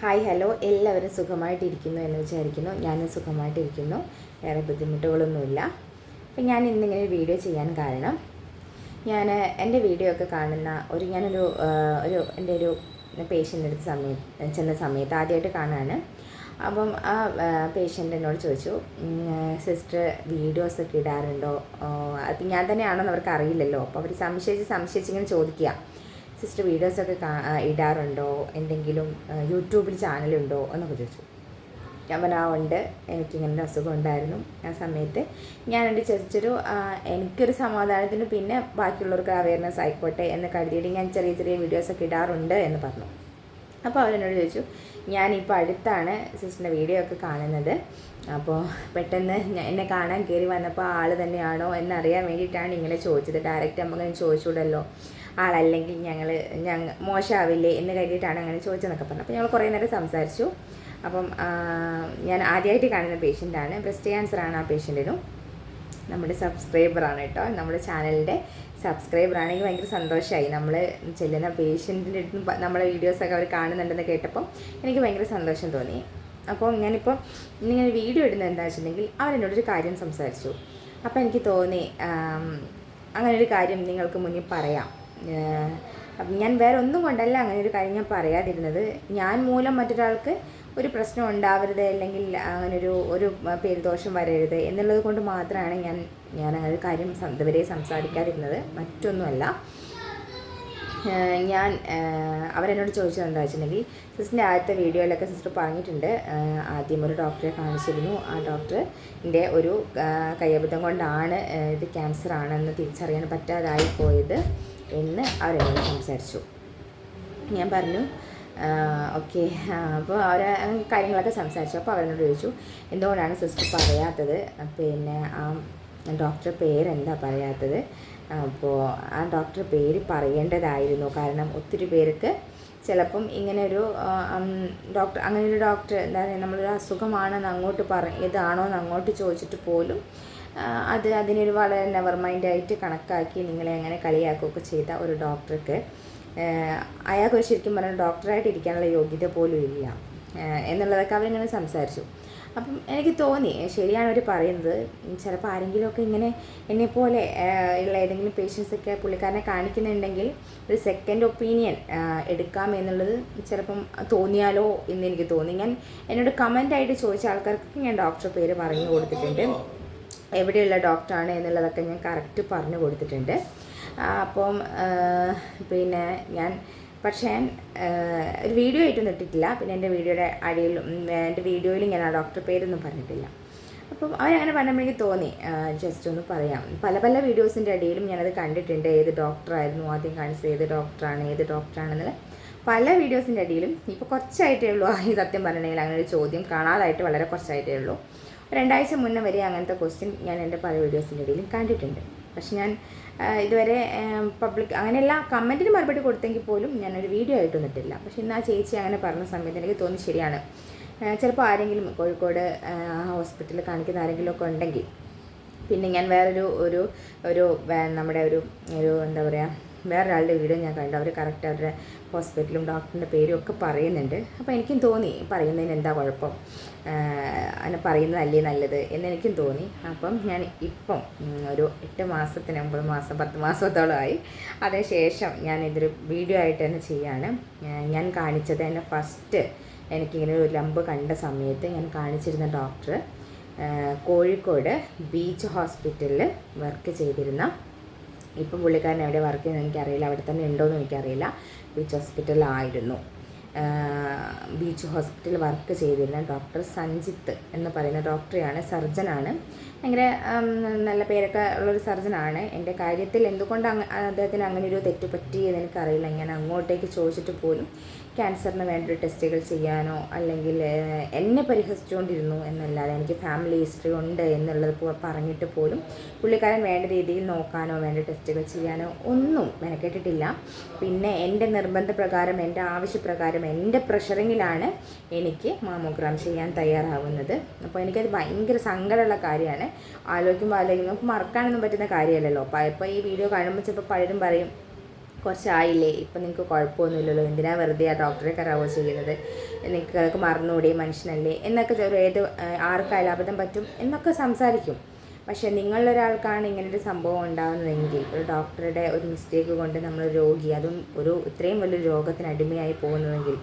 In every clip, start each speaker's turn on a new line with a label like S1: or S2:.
S1: Hi hello. എല്ലാവരും സുഖമായിട്ടിരിക്കുന്നു എന്ന് വിചാരിക്കുന്നു. ഞാനും സുഖമായിട്ടിരിക്കുന്നു. വേറെ ബുദ്ധിമുട്ടുകളൊന്നുമില്ല. അപ്പം ഞാൻ ഇന്നിങ്ങനെ ഒരു വീഡിയോ ചെയ്യാൻ കാരണം ഞാൻ എന്റെ വീഡിയോ ഒക്കെ കാണുന്ന ഒരു ഞാനൊരു ഒരു എന്റെ ഒരു പേഷ്യന്റെ അടുത്ത് സമയത്ത് ചെന്ന സമയത്ത് ആദ്യമായിട്ട് കാണാണ്. അപ്പം ആ പേഷ്യന്റ് എന്നോട് ചോദിച്ചു സിസ്റ്റർ വീഡിയോസ് ഒക്കെ ഇടാറുണ്ടോ? അപ്പം ഞാൻ തന്നെയാണെന്ന് അവർക്ക് അറിയില്ലല്ലോ. അപ്പോൾ അവർ സംശയിച്ച് സംശയിച്ചിങ്ങനെ ചോദിക്കുക. സിസ്റ്റർ വീഡിയോസൊക്കെ ഇടാറുണ്ടോ? എന്തെങ്കിലും യൂട്യൂബിൽ ചാനലുണ്ടോ? എന്നൊക്കെ ചോദിച്ചു. ഞാൻ പറഞ്ഞു ഉണ്ട്. എനിക്കിങ്ങനെ ഒരു അസുഖം ഉണ്ടായിരുന്നു. ആ സമയത്ത് ഞാൻ എന്റെ ചെറിയൊരു എനിക്കൊരു സമാധാനത്തിന് പിന്നെ ബാക്കിയുള്ളവർക്ക് അവയർനെസ് ആയിക്കോട്ടെ എന്ന് കരുതിയിട്ട് ഞാൻ ചെറിയ ചെറിയ വീഡിയോസൊക്കെ ഇടാറുണ്ട് എന്ന് പറഞ്ഞു. അപ്പോൾ അവരെന്നോട് ചോദിച്ചു ഞാനിപ്പോൾ അടുത്താണ് സിസ്റ്ററിന്റെ വീഡിയോ ഒക്കെ കാണുന്നത്. അപ്പോൾ പെട്ടെന്ന് എന്നെ കാണാൻ കയറി വന്നപ്പോൾ ആൾ തന്നെയാണോ എന്നറിയാൻ വേണ്ടിയിട്ടാണ് ഇങ്ങനെ ചോദിച്ചത്. ഡയറക്റ്റ് നമുക്ക് ചോദിച്ചൂടല്ലോ ആളല്ലെങ്കിൽ ഞങ്ങൾ ഞങ്ങൾ മോശമാവില്ലേ എന്ന് കരുതിയിട്ടാണ് അങ്ങനെ ചോദിച്ചതെന്നൊക്കെ പറഞ്ഞു. അപ്പോൾ ഞങ്ങൾ കുറേ നേരം സംസാരിച്ചു. അപ്പം ഞാൻ ആദ്യമായിട്ട് കാണുന്ന പേഷ്യന്റാണ് ബ്രസ്റ്റ് ക്യാൻസറാണ് ആ പേഷ്യന്റിനും നമ്മുടെ സബ്സ്ക്രൈബറാണ് കേട്ടോ. നമ്മുടെ ചാനലിന്റെ സബ്സ്ക്രൈബറാണ് എനിക്ക് ഭയങ്കര സന്തോഷമായി നമ്മൾ ചെല്ലുന്ന പേഷ്യന്റിന്റെ അടുത്ത് നമ്മുടെ വീഡിയോസൊക്കെ അവർ കാണുന്നുണ്ടെന്ന് കേട്ടപ്പോൾ എനിക്ക് ഭയങ്കര സന്തോഷം തോന്നി. അപ്പോൾ ഞാനിപ്പോൾ ഇങ്ങനെ വീഡിയോ ഇടുന്നത് എന്താ വെച്ചിട്ടുണ്ടെങ്കിൽ അവരെന്നോടൊരു കാര്യം സംസാരിച്ചു. അപ്പോൾ എനിക്ക് തോന്നി അങ്ങനൊരു കാര്യം നിങ്ങൾക്ക് മുന്നിൽ പറയാം. ഞാൻ വേറെ ഒന്നും കൊണ്ടല്ല അങ്ങനെ ഒരു കാര്യം ഞാൻ പറയാതിരുന്നത്. ഞാൻ മൂലം മറ്റൊരാൾക്ക് ഒരു പ്രശ്നം ഉണ്ടാവരുത് അല്ലെങ്കിൽ അങ്ങനൊരു ഒരു പേരുദോഷം വരരുത് എന്നുള്ളത് കൊണ്ട് മാത്രമാണ് ഞാൻ ഞാൻ അങ്ങനെ ഒരു കാര്യം ഇതുവരെ സംസാരിക്കാതിരുന്നത്. മറ്റൊന്നുമല്ല. ഞാൻ അവരെന്നോട് ചോദിച്ചത് എന്താ വെച്ചിട്ടുണ്ടെങ്കിൽ സിസ്റ്ററിന്റെ ആദ്യത്തെ വീഡിയോയിലൊക്കെ സിസ്റ്റർ പറഞ്ഞിട്ടുണ്ട്. ആദ്യം ഒരു ഡോക്ടറെ കാണിച്ചിരുന്നു. ആ ഡോക്ടറിന്റെ ഒരു കയ്യബദ്ധം കൊണ്ടാണ് ഇത് ക്യാൻസർ ആണെന്ന് തിരിച്ചറിയാൻ പറ്റാതായി പോയത് എന്ന് അവരോട് സംസാരിച്ചു. ഞാൻ പറഞ്ഞു ഓക്കെ അപ്പോൾ അവർ കാര്യങ്ങളൊക്കെ സംസാരിച്ചു. അപ്പോൾ അവരോട് ചോദിച്ചു എന്തുകൊണ്ടാണ് സിസ്റ്റർ പറയാത്തത്? പിന്നെ ആ ഡോക്ടർ പേരെന്താ പറയാത്തത്? അപ്പോൾ ആ ഡോക്ടർ പേര് പറയേണ്ടതായിരുന്നു. കാരണം ഒത്തിരി പേർക്ക് ചിലപ്പം ഇങ്ങനെ ഒരു ഡോക്ടർ അങ്ങനെ ഒരു ഡോക്ടർ എന്താ പറയുക നമ്മളൊരു അസുഖമാണെന്ന് അങ്ങോട്ട് പറ ഇതാണോ എന്ന് അങ്ങോട്ട് ചോദിച്ചിട്ട് പോലും അത് അതിനൊരു വളരെ നെവർ മൈൻഡായിട്ട് കണക്കാക്കി നിങ്ങളെ അങ്ങനെ കളിയാക്കുകയൊക്കെ ചെയ്ത ഒരു ഡോക്ടർക്ക് അയാൾക്ക് ശരിക്കും പറഞ്ഞാൽ ഡോക്ടറായിട്ട് ഇരിക്കാനുള്ള യോഗ്യത പോലും ഇല്ല. എന്നുള്ളതൊക്കെ അവരിങ്ങനെ സംസാരിച്ചു. അപ്പം എനിക്ക് തോന്നി ശരിയാണ് അവർ പറയുന്നത്. ചിലപ്പോൾ ആരെങ്കിലുമൊക്കെ ഇങ്ങനെ എന്നെപ്പോലെ ഉള്ള ഏതെങ്കിലും പേഷ്യൻസൊക്കെ പുള്ളിക്കാരനെ കാണിക്കുന്നുണ്ടെങ്കിൽ ഒരു സെക്കൻഡ് ഒപ്പീനിയൻ എടുക്കാം എന്നുള്ളത് ചിലപ്പം തോന്നിയാലോ എന്ന് എനിക്ക് തോന്നി. ഞാൻ എന്നോട് കമന്റായിട്ട് ചോദിച്ച ആൾക്കാർക്ക് ഞാൻ ഡോക്ടർ പേര് പറഞ്ഞു കൊടുത്തിട്ടുണ്ട്. എവിടെയുള്ള ഡോക്ടറാണ് എന്നുള്ളതൊക്കെ ഞാൻ കറക്റ്റ് പറഞ്ഞു കൊടുത്തിട്ടുണ്ട്. അപ്പം പിന്നെ ഞാൻ പക്ഷേ ഒരു വീഡിയോ ആയിട്ടൊന്നും ഇട്ടിട്ടില്ല. പിന്നെ എന്റെ വീഡിയോയുടെ അടിയിലും എന്റെ വീഡിയോയിൽ ഞാൻ ആ ഡോക്ടർ പേരൊന്നും പറഞ്ഞിട്ടില്ല. അപ്പം അവരങ്ങനെ പറഞ്ഞപ്പോൾ എനിക്ക് തോന്നി ജസ്റ്റ് ഒന്ന് പറയാം. പല പല വീഡിയോസിന്റെ ഇടയിലും ഞാനത് കണ്ടിട്ടുണ്ട്. ഏത് ഡോക്ടറായിരുന്നു ആദ്യം കാണിച്ചത് ഏത് ഡോക്ടറാണ് ഏത് ഡോക്ടറാണെന്നുള്ള പല വീഡിയോസിന്റെ അടിയിലും ഇപ്പോൾ കുറച്ചായിട്ടേ ഉള്ളൂ. ഈ സത്യം പറഞ്ഞിട്ടുണ്ടെങ്കിൽ അങ്ങനെ ഒരു ചോദ്യം കാണാതായിട്ട് വളരെ കുറച്ചായിട്ടേ ഉള്ളൂ. രണ്ടാഴ്ച മുന്നേ വരെ അങ്ങനത്തെ ക്വസ്റ്റ്യൻ ഞാൻ എന്റെ പല വീഡിയോസിന്റെ ഇടയിലും കണ്ടിട്ടുണ്ട്. പക്ഷെ ഞാൻ ഇതുവരെ പബ്ലിക് അങ്ങനെയല്ല കമന്റിന് മറുപടി കൊടുത്തെങ്കിൽ പോലും ഞാനൊരു വീഡിയോ ആയിട്ടൊന്നിട്ടില്ല പക്ഷെ ഇന്ന് ആ ചേച്ചി അങ്ങനെ പറഞ്ഞ സമയത്ത് എനിക്ക് തോന്നി ശരിയാണ്. ചിലപ്പോൾ ആരെങ്കിലും കോഴിക്കോട് ഹോസ്പിറ്റലിൽ കാണിക്കുന്ന ആരെങ്കിലും ഒക്കെ ഉണ്ടെങ്കിൽ പിന്നെ ഞാൻ വേറൊരു ഒരു ഒരു നമ്മുടെ ഒരു ഒരു എന്താ പറയുക വേറൊരാളുടെ വീഡിയോ ഞാൻ കണ്ടു. അവർ കറക്റ്റ് അവരുടെ ഹോസ്പിറ്റലും ഡോക്ടറിന്റെ പേരും ഒക്കെ പറയുന്നുണ്ട്. അപ്പോൾ എനിക്കും തോന്നി പറയുന്നതിന് എന്താ കുഴപ്പം? അങ്ങനെ പറയുന്നതല്ലേ നല്ലത് എന്നെനിക്കും തോന്നി. അപ്പം ഞാൻ ഇപ്പം ഒരു എട്ട് മാസത്തിന് ഒമ്പത് മാസം പത്ത് മാസത്തോളമായി അതിനുശേഷം ഞാൻ ഇതൊരു വീഡിയോ ആയിട്ട് തന്നെ ചെയ്യാണ്. ഞാൻ കാണിച്ചത് എന്നെ ഫസ്റ്റ് എനിക്കിങ്ങനെ ഒരു ലംബ് കണ്ട സമയത്ത് ഞാൻ കാണിച്ചിരുന്ന ഡോക്ടർ കോഴിക്കോട് ബീച്ച് ഹോസ്പിറ്റലിൽ വർക്ക് ചെയ്തിരുന്ന ഇപ്പം പുള്ളിക്കാരൻ എവിടെ വർക്ക് ചെയ്യുന്നത് എനിക്കറിയില്ല. അവിടെ തന്നെ ഉണ്ടോ എന്ന് എനിക്കറിയില്ല ബീച്ച് ഹോസ്പിറ്റലായിരുന്നു ബീച്ച് ഹോസ്പിറ്റലിൽ വർക്ക് ചെയ്തിരുന്ന ഡോക്ടർ സഞ്ജിത്ത് എന്ന് പറയുന്ന ഡോക്ടറെയാണ് സർജനാണ് ഭയങ്കര നല്ല പേരൊക്കെ ഉള്ളൊരു സർജനാണ് എന്റെ കാര്യത്തിൽ എന്തുകൊണ്ട് അദ്ദേഹത്തിന് അങ്ങനെ ഒരു തെറ്റ് പറ്റി എനിക്കറിയില്ല. ഞാൻ അങ്ങോട്ടേക്ക് ചോദിച്ചിട്ട് പോലും ക്യാൻസറിന് വേണ്ട ടെസ്റ്റുകൾ ചെയ്യാനോ അല്ലെങ്കിൽ എന്നെ പരിഹസിച്ചുകൊണ്ടിരുന്നു എന്നല്ലാതെ എനിക്ക് ഫാമിലി ഹിസ്റ്ററി ഉണ്ട് എന്നുള്ളത് പറഞ്ഞിട്ട് പോലും പുള്ളിക്കാരൻ വേണ്ട രീതിയിൽ നോക്കാനോ വേണ്ട ടെസ്റ്റുകൾ ചെയ്യാനോ ഒന്നും മെനക്കെട്ടിട്ടില്ല. പിന്നെ എന്റെ നിർബന്ധപ്രകാരം എന്റെ ആവശ്യപ്രകാരം എന്റെ പ്രഷറിങ്ങിലാണ് എനിക്ക് മാമോഗ്രാം ചെയ്യാൻ തയ്യാറാവുന്നത്. അപ്പോൾ എനിക്കത് ഭയങ്കര സങ്കടമുള്ള കാര്യമാണ്. ആലോചിക്കുമ്പോൾ ആലോചിക്കുമ്പോൾ മറക്കാനൊന്നും പറ്റുന്ന കാര്യമല്ലല്ലോ. അപ്പോൾ ഇപ്പോൾ ഈ വീഡിയോ കാണുമ്പോൾ ചിലപ്പോൾ പലരും പറയും കുറച്ചായില്ലേ? ഇപ്പം നിങ്ങൾക്ക് കുഴപ്പമൊന്നുമില്ലല്ലോ. എന്തിനാണ് വെറുതെ ആ ഡോക്ടറെ കറാവോ ചെയ്യുന്നത്? നിങ്ങൾക്ക് മറന്നുകൂടി മനുഷ്യനല്ലേ? എന്നൊക്കെ ചെറു ഏത് ആർക്കായാലും അബദ്ധം പറ്റും എന്നൊക്കെ സംസാരിക്കും. പക്ഷേ നിങ്ങളൊരാൾക്കാണ് ഇങ്ങനൊരു സംഭവം ഉണ്ടാകുന്നതെങ്കിൽ ഒരു ഡോക്ടറുടെ ഒരു മിസ്റ്റേക്ക് കൊണ്ട് നമ്മൾ രോഗി അതും ഒരു ഇത്രയും വലിയൊരു രോഗത്തിന് അടിമയായി പോകുന്നതെങ്കിൽ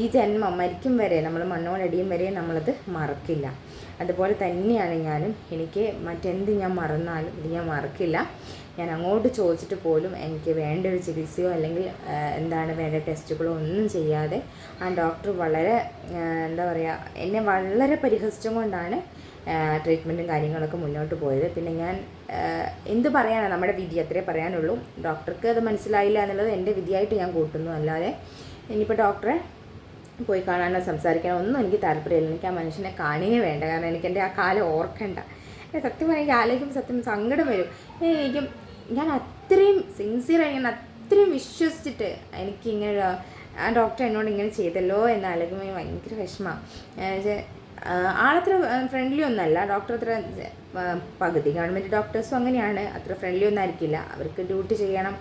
S1: ഈ ജന്മം മരിക്കും വരെ നമ്മൾ മണ്ണോടടിയും വരെ നമ്മളത് മറക്കില്ല. അതുപോലെ തന്നെയാണ് ഞാനും. എനിക്ക് മറ്റെന്ത് ഞാൻ മറന്നാലും ഇത് ഞാൻ മറക്കില്ല. ഞാൻ അങ്ങോട്ട് ചോദിച്ചിട്ട് പോലും എനിക്ക് വേണ്ട ഒരു ചികിത്സയോ അല്ലെങ്കിൽ എന്താണ് വേണ്ട ടെസ്റ്റുകളോ ഒന്നും ചെയ്യാതെ ആ ഡോക്ടർ വളരെ എന്താ പറയുക എന്നെ വളരെ പരിഹസിച്ചും കൊണ്ടാണ് ട്രീറ്റ്മെന്റും കാര്യങ്ങളൊക്കെ മുന്നോട്ട് പോയത്. പിന്നെ ഞാൻ എന്ത് പറയാനാണ് നമ്മുടെ വിധി അത്രേ പറയാനുള്ളൂ. ഡോക്ടർക്ക് അത് മനസ്സിലായില്ല എന്നുള്ളത് എന്റെ വിധിയായിട്ട് ഞാൻ കൂട്ടുന്നു. അല്ലാതെ ഇനിയിപ്പോൾ ഡോക്ടറെ പോയി കാണാനോ സംസാരിക്കാനോ ഒന്നും എനിക്ക് താല്പര്യമില്ല. എനിക്ക് ആ മനുഷ്യനെ കാണുകയേ വേണ്ട. കാരണം എനിക്ക് എന്റെ ആ കാലം ഓർക്കണ്ട. സത്യം എനിക്ക് ആലോചിക്കുമ്പോൾ സത്യം സങ്കടം വരും. എനിക്കും ഞാൻ അത്രയും സിൻസിയറായി ഞാൻ അത്രയും വിശ്വസിച്ചിട്ട് എനിക്ക് ഇങ്ങനെ ആ ഡോക്ടർ എന്നോട് ഇങ്ങനെ ചെയ്തല്ലോ എന്ന് ആലോചിക്കുമ്പോൾ ഭയങ്കര വിഷമമാണ് ആളത്ര ഫ്രണ്ട്ലി ഒന്നല്ല. ഡോക്ടർ അത്ര പകുതി ഗവൺമെന്റ് ഡോക്ടേഴ്സും അങ്ങനെയാണ്. അത്ര ഫ്രണ്ട്ലി ഒന്നും ആയിരിക്കില്ല. അവർക്ക് ഡ്യൂട്ടി ചെയ്യണം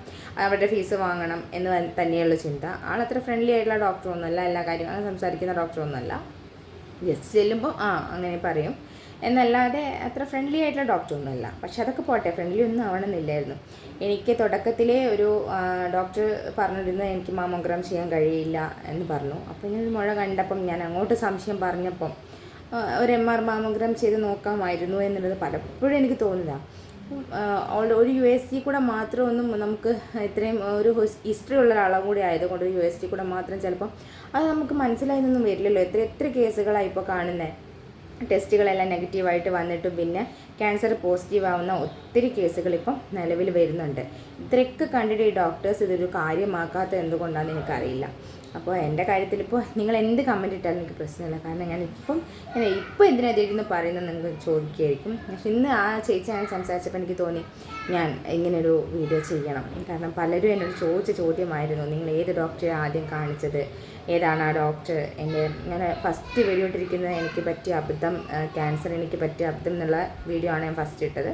S1: അവരുടെ ഫീസ് വാങ്ങണം എന്ന് തന്നെയുള്ള ചിന്ത. ആളത്ര ഫ്രണ്ട്ലി ആയിട്ടുള്ള ഡോക്ടറൊന്നുമല്ല എല്ലാ കാര്യങ്ങളും സംസാരിക്കുന്ന ഡോക്ടറൊന്നുമല്ല ജസ്റ്റ് ചെല്ലുമ്പോൾ ആ അങ്ങനെ പറയും. എന്നല്ലാതെ അത്ര ഫ്രണ്ട്ലി ആയിട്ടുള്ള ഡോക്ടറൊന്നുമല്ല പക്ഷെ അതൊക്കെ പോട്ടെ ഫ്രണ്ട്ലി ഒന്നും ആവണമെന്നില്ലായിരുന്നു. എനിക്ക് തുടക്കത്തിലേ ഒരു ഡോക്ടർ പറഞ്ഞിരുന്നത് എനിക്ക് മാമോഗ്രാം ചെയ്യാൻ കഴിയില്ല എന്ന് പറഞ്ഞു. അപ്പോൾ ഞാൻ മുഴ കണ്ടപ്പം ഞാൻ അങ്ങോട്ട് സംശയം പറഞ്ഞപ്പം ഒരു എം ആർ മാമോഗ്രാം ചെയ്ത് നോക്കാമായിരുന്നു എന്നുള്ളത് പലപ്പോഴും എനിക്ക് തോന്നില്ല ഒരു യു എസ് ഡി കൂടെ മാത്രം ഒന്നും നമുക്ക് ഇത്രയും ഒരു ഹിസ്റ്ററി ഉള്ള ഒരാളും കൂടി ആയതുകൊണ്ട് യു എസ് ഡി കൂടെ മാത്രം ചിലപ്പം അത് നമുക്ക് മനസ്സിലായതൊന്നും വരില്ലല്ലോ. എത്ര എത്ര കേസുകളാണ് ഇപ്പോൾ കാണുന്നത് ടെസ്റ്റുകളെല്ലാം നെഗറ്റീവായിട്ട് വന്നിട്ടും പിന്നെ ക്യാൻസർ പോസിറ്റീവ് ആവുന്ന ഒത്തിരി കേസുകൾ ഇപ്പം നിലവിൽ വരുന്നുണ്ട്. ഇത്രയൊക്കെ കണ്ടിട്ട് ഈ ഡോക്ടേഴ്സ് ഇതൊരു കാര്യമാക്കാത്ത എന്തുകൊണ്ടാണെന്ന് എനിക്കറിയില്ല. അപ്പോൾ എന്റെ കാര്യത്തിൽ ഇപ്പോൾ നിങ്ങൾ എന്ത് കമന്റ് ഇട്ടാലും എനിക്ക് പ്രശ്നമില്ല. കാരണം ഞാൻ ഇപ്പം ഇപ്പോൾ എന്തിനാ ഇതിരുന്ന് പറയുന്നത് നിങ്ങൾക്ക് ചോദിക്കുകയായിരിക്കും പക്ഷെ ഇന്ന് ആ ചേച്ചി ഞാൻ സംസാരിച്ചപ്പോൾ എനിക്ക് തോന്നി ഞാൻ ഇങ്ങനൊരു വീഡിയോ ചെയ്യണം. കാരണം പലരും എന്നോട് ചോദിച്ച ചോദ്യമായിരുന്നു നിങ്ങൾ ഏത് ഡോക്ടറെ ആദ്യം കാണിച്ചത്? ഏതാണ് ആ ഡോക്ടർ എന്റെ ഞാൻ ഫസ്റ്റ് വീഡിയോ ഇട്ടിരിക്കുന്നത് എനിക്ക് പറ്റിയ അബദ്ധം ക്യാൻസർ എനിക്ക് പറ്റിയ അബദ്ധം എന്നുള്ള വീഡിയോ ആണ് ഞാൻ ഫസ്റ്റ് ഇട്ടത്.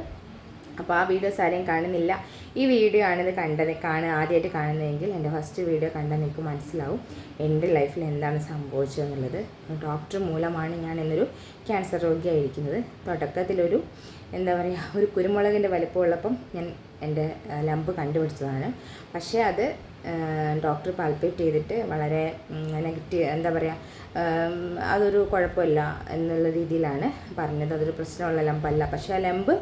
S1: അപ്പോൾ ആ വീഡിയോസ് ആരെയും കാണുന്നില്ല. ഈ വീഡിയോ ആണിത് കണ്ടത് കാണുക ആദ്യമായിട്ട് കാണുന്നതെങ്കിൽ എന്റെ ഫസ്റ്റ് വീഡിയോ കണ്ടാൽ നിങ്ങൾക്ക് മനസ്സിലാവും എന്റെ ലൈഫിൽ എന്താണ് സംഭവിച്ചതെന്നുള്ളത്. ഡോക്ടർ മൂലമാണ് ഞാൻ എന്നൊരു ക്യാൻസർ രോഗിയായിരിക്കുന്നത്. തുടക്കത്തിലൊരു എന്താ പറയുക ഒരു കുരുമുളകിന്റെ വലിപ്പമുള്ളപ്പം ഞാൻ എന്റെ ലംബ് കണ്ടുപിടിച്ചതാണ്. പക്ഷേ അത് ഡോക്ടർ പാൽപ്പേറ്റ് ചെയ്തിട്ട് വളരെ നെഗറ്റീവ് എന്താ പറയുക അതൊരു കുഴപ്പമില്ല എന്നുള്ള രീതിയിലാണ് പറഞ്ഞത്. അതൊരു പ്രശ്നമുള്ള ലംബല്ല പക്ഷേ ആ ലംബ്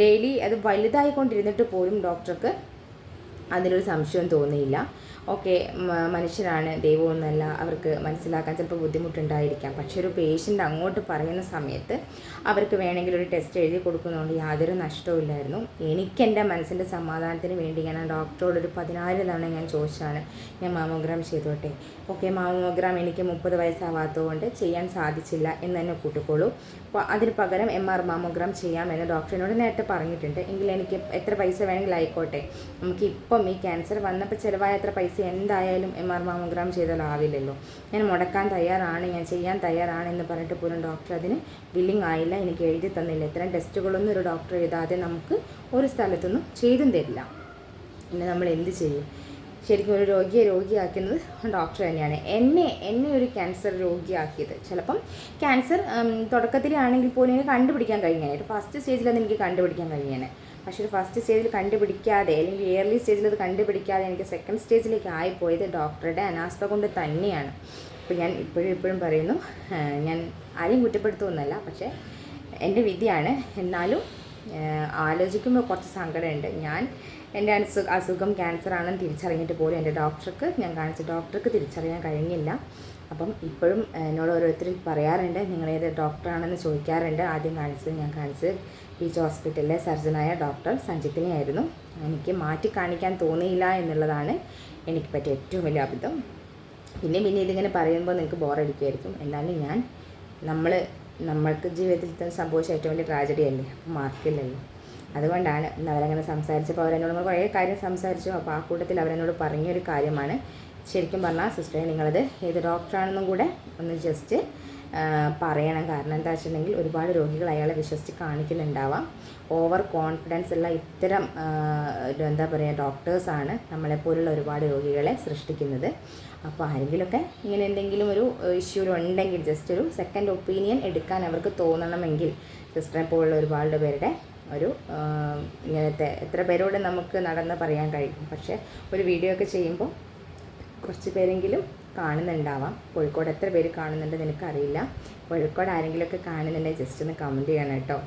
S1: ഡെയിലി അത് വലുതായിക്കൊണ്ടിരുന്നിട്ട് പോലും ഡോക്ടർക്ക് അതിലൊരു സംശയം തോന്നിയില്ല. ഓക്കെ മനുഷ്യരാണ് ദൈവമൊന്നുമല്ല അവർക്ക് മനസ്സിലാക്കാൻ ചിലപ്പോൾ ബുദ്ധിമുട്ടുണ്ടായിരിക്കാം. പക്ഷെ ഒരു പേഷ്യന്റ് അങ്ങോട്ട് പറയുന്ന സമയത്ത് അവർക്ക് വേണമെങ്കിൽ ഒരു ടെസ്റ്റ് എഴുതി കൊടുക്കുന്നതുകൊണ്ട് യാതൊരു നഷ്ടവുമില്ലായിരുന്നു എനിക്ക് എന്റെ മനസ്സിന്റെ സമാധാനത്തിന് വേണ്ടി ഞാൻ ഡോക്ടറോട് ഒരു പതിനായിരം തവണ ഞാൻ ചോദിച്ചാണ് ഞാൻ മാമോഗ്രാം ചെയ്തോട്ടെ? ഓക്കെ മാമോഗ്രാം എനിക്ക് മുപ്പത് വയസ്സാവാത്തതുകൊണ്ട് ചെയ്യാൻ സാധിച്ചില്ല എന്ന് തന്നെ കൂട്ടിക്കോളൂ. അപ്പോൾ അതിന് പകരം എം ആർ മാമോഗ്രാം ചെയ്യാമെന്ന് ഡോക്ടറിനോട് നേരത്തെ പറഞ്ഞിട്ടുണ്ട്. എങ്കിൽ എനിക്ക് എത്ര പൈസ വേണമെങ്കിൽ ആയിക്കോട്ടെ. നമുക്ക് ഇപ്പം ഈ ക്യാൻസർ വന്നപ്പോൾ ചിലവായ എത്ര പൈസ എന്തായാലും എം ആർ മാമോഗ്രാം ചെയ്താലാവില്ലല്ലോ ഞാൻ മുടക്കാൻ തയ്യാറാണ് ഞാൻ ചെയ്യാൻ തയ്യാറാണ് എന്ന് പറഞ്ഞിട്ട് പോലും ഡോക്ടർ അതിന് ബില്ലിംഗ് ആയില്ല. എനിക്ക് എഴുതി തന്നില്ല. ഇത്തരം ടെസ്റ്റുകളൊന്നും ഒരു ഡോക്ടർ എഴുതാതെ നമുക്ക് ഒരു സ്ഥലത്തൊന്നും ചെയ്തും തരില്ല. പിന്നെ നമ്മൾ എന്ത് ചെയ്യും? ശരിക്കും ഒരു രോഗിയെ രോഗിയാക്കുന്നത് ഡോക്ടർ തന്നെയാണ്. എന്നെ എന്നെ ഒരു ക്യാൻസർ രോഗിയാക്കിയത്. ചിലപ്പം ക്യാൻസർ തുടക്കത്തിലാണെങ്കിൽ പോലും എനിക്ക് കണ്ടുപിടിക്കാൻ കഴിഞ്ഞേനെ ഫസ്റ്റ് സ്റ്റേജിൽ അത് എനിക്ക് കണ്ടുപിടിക്കാൻ കഴിഞ്ഞേനെ പക്ഷേ ഫസ്റ്റ് സ്റ്റേജിൽ കണ്ടുപിടിക്കാതെ അല്ലെങ്കിൽ ഇയർലി സ്റ്റേജിൽ അത് കണ്ടുപിടിക്കാതെ എനിക്ക് സെക്കൻഡ് സ്റ്റേജിലേക്ക് ആയിപ്പോയത് ഡോക്ടറുടെ അനാസ്ഥ കൊണ്ട് തന്നെയാണ്. അപ്പോൾ ഞാൻ ഇപ്പോഴും ഇപ്പോഴും പറയുന്നു ഞാൻ ആരെയും കുറ്റപ്പെടുത്തുമെന്നല്ല പക്ഷേ എന്റെ വിധിയാണ്. എന്നാലും ആലോചിക്കുമ്പോൾ കുറച്ച് സങ്കടമുണ്ട്. ഞാൻ എന്റെ അസു അസുഖം ക്യാൻസർ ആണെന്ന് തിരിച്ചറിഞ്ഞിട്ട് പോലും എന്റെ ഡോക്ടർക്ക് ഞാൻ കാണിച്ച ഡോക്ടർക്ക് തിരിച്ചറിയാൻ കഴിഞ്ഞില്ല. അപ്പം ഇപ്പോഴും എന്നോട് ഓരോരുത്തർ പറയാറുണ്ട് നിങ്ങളേത് ഡോക്ടറാണെന്ന് ചോദിക്കാറുണ്ട് ആദ്യം കാണിച്ചത് ഞാൻ കാണിച്ചത് ബീച്ച് ഹോസ്പിറ്റലിലെ സർജനായ ഡോക്ടർ സഞ്ജിത്തിനെയായിരുന്നു. എനിക്ക് മാറ്റി കാണിക്കാൻ തോന്നിയില്ല എന്നുള്ളതാണ് എനിക്ക് പറ്റിയ ഏറ്റവും വലിയ അബദ്ധം. പിന്നെ പിന്നെ ഇതിങ്ങനെ പറയുമ്പോൾ നിങ്ങൾക്ക് ബോറടിക്കുമായിരിക്കും. എന്നാലും ഞാൻ നമ്മൾ നമ്മൾക്ക് ജീവിതത്തിൽ തന്നെ സംഭവിച്ച ഏറ്റവും വലിയ ട്രാജഡി അല്ലേ? മാർക്കില്ലല്ലോ അതുകൊണ്ടാണ് അവരങ്ങനെ സംസാരിച്ചപ്പോൾ അവരെന്നോട് കുറേ കാര്യം സംസാരിച്ചു. അപ്പോൾ ആ കൂട്ടത്തിൽ അവരെന്നോട് പറഞ്ഞൊരു കാര്യമാണ്. ശരിക്കും പറഞ്ഞാൽ സിസ്റ്ററെ നിങ്ങളത് ഏത് ഡോക്ടറാണെന്നും കൂടെ ഒന്ന് ജസ്റ്റ് പറയണം. കാരണം എന്താ വെച്ചിട്ടുണ്ടെങ്കിൽ ഒരുപാട് രോഗികൾ അയാളെ വിശ്വസിച്ച് കാണിക്കുന്നുണ്ടാവാം. ഓവർ കോൺഫിഡൻസ് ഉള്ള ഇത്തരം എന്താ പറയുക ഡോക്ടേഴ്സാണ് നമ്മളെപ്പോലുള്ള ഒരുപാട് രോഗികളെ സൃഷ്ടിക്കുന്നത്. അപ്പോൾ ആരെങ്കിലുമൊക്കെ ഇങ്ങനെ എന്തെങ്കിലും ഒരു ഇഷ്യൂ ഉണ്ടെങ്കിൽ ജസ്റ്റ് ഒരു സെക്കൻഡ് ഒപ്പീനിയൻ എടുക്കാൻ അവർക്ക് തോന്നണമെങ്കിൽ സിസ്റ്ററെ പോലുള്ള ഒരുപാട് പേരുടെ ഒരു ഇങ്ങനത്തെ എത്ര പേരോട് നമുക്ക് നടന്ന് പറയാൻ കഴിയും. പക്ഷേ ഒരു വീഡിയോ ഒക്കെ ചെയ്യുമ്പോൾ കുറച്ച് പേരെങ്കിലും കാണുന്നുണ്ടാവാം. കോഴിക്കോട് എത്ര പേര് കാണുന്നുണ്ട് നിനക്കറിയില്ല. കോഴിക്കോട് ആരെങ്കിലുമൊക്കെ കാണുന്നുണ്ടെങ്കിൽ ജസ്റ്റ് ഒന്ന് കമന്റ് ചെയ്യണം കേട്ടോ.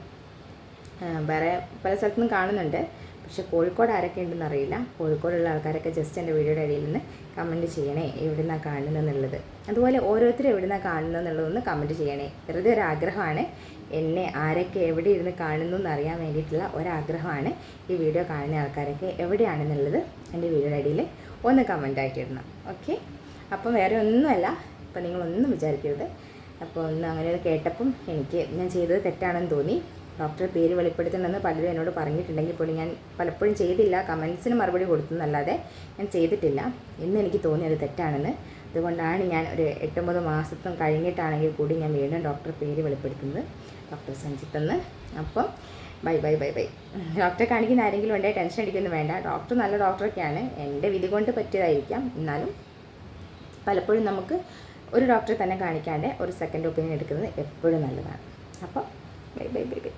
S1: വേറെ പല സ്ഥലത്തുനിന്നും കാണുന്നുണ്ട്. പക്ഷെ കോഴിക്കോട് ആരൊക്കെ ഉണ്ടെന്ന് അറിയില്ല. കോഴിക്കോടുള്ള ആൾക്കാരൊക്കെ ജസ്റ്റ് എന്റെ വീഡിയോയുടെ അടിയിൽ നിന്ന് കമന്റ് ചെയ്യണേ. എവിടുന്നാണ് കാണുന്നതെന്നുള്ളത്. അതുപോലെ ഓരോരുത്തരും എവിടുന്നാണ് കാണുന്നതെന്നുള്ളതൊന്ന് കമന്റ് ചെയ്യണേ. വെറുതെ ഒരു ആഗ്രഹമാണ് എന്നെ ആരൊക്കെ എവിടെ ഇരുന്ന് കാണുന്നു എന്നറിയാൻ വേണ്ടിയിട്ടുള്ള ഒരാഗ്രഹമാണ് ഈ വീഡിയോ കാണുന്ന ആൾക്കാരൊക്കെ എവിടെയാണെന്നുള്ളത് എന്റെ വീഡിയോയുടെ അടിയിൽ ഒന്ന് കമന്റ് ആക്കിയിടണം. ഓക്കെ അപ്പം വേറെ ഒന്നുമല്ല. അപ്പം നിങ്ങളൊന്നും വിചാരിക്കരുത്. അപ്പോൾ ഒന്ന് അങ്ങനെ കേട്ടപ്പം എനിക്ക് ഞാൻ ചെയ്തത് തെറ്റാണെന്ന് തോന്നി. ഡോക്ടറെ പേര് വെളിപ്പെടുത്തണമെന്ന് പലരും എന്നോട് പറഞ്ഞിട്ടുണ്ടെങ്കിൽ പോലും ഞാൻ പലപ്പോഴും ചെയ്തില്ല. കമൻസിന് മറുപടി കൊടുത്തെന്നല്ലാതെ ഞാൻ ചെയ്തിട്ടില്ല. ഇന്ന് എനിക്ക് തോന്നി അത് തെറ്റാണെന്ന്. അതുകൊണ്ടാണ് ഞാൻ ഒരു എട്ടൊമ്പത് മാസത്തും കഴിഞ്ഞിട്ടാണെങ്കിൽ കൂടി ഞാൻ വീണ്ടും ഡോക്ടർ പേര് വെളിപ്പെടുത്തുന്നത്. ഡോക്ടർ സഞ്ജിത്ത് എന്ന്. അപ്പം ബൈ ബൈ ബൈ ബൈ. ഡോക്ടറെ കാണിക്കുന്ന ആരെങ്കിലും ഉണ്ടെങ്കിൽ ടെൻഷൻ അടിക്കൊന്നും വേണ്ട. ഡോക്ടർ നല്ല ഡോക്ടറൊക്കെയാണ്. എന്റെ വിധി കൊണ്ട് പറ്റിയതായിരിക്കാം. എന്നാലും പലപ്പോഴും നമുക്ക് ഒരു ഡോക്ടറെ തന്നെ കാണിക്കാണ്ട് ഒരു സെക്കൻഡ് ഒപ്പീനിയൻ എടുക്കുന്നത് എപ്പോഴും നല്ലതാണ്. അപ്പോൾ ബൈ ബൈ ബൈ ബൈ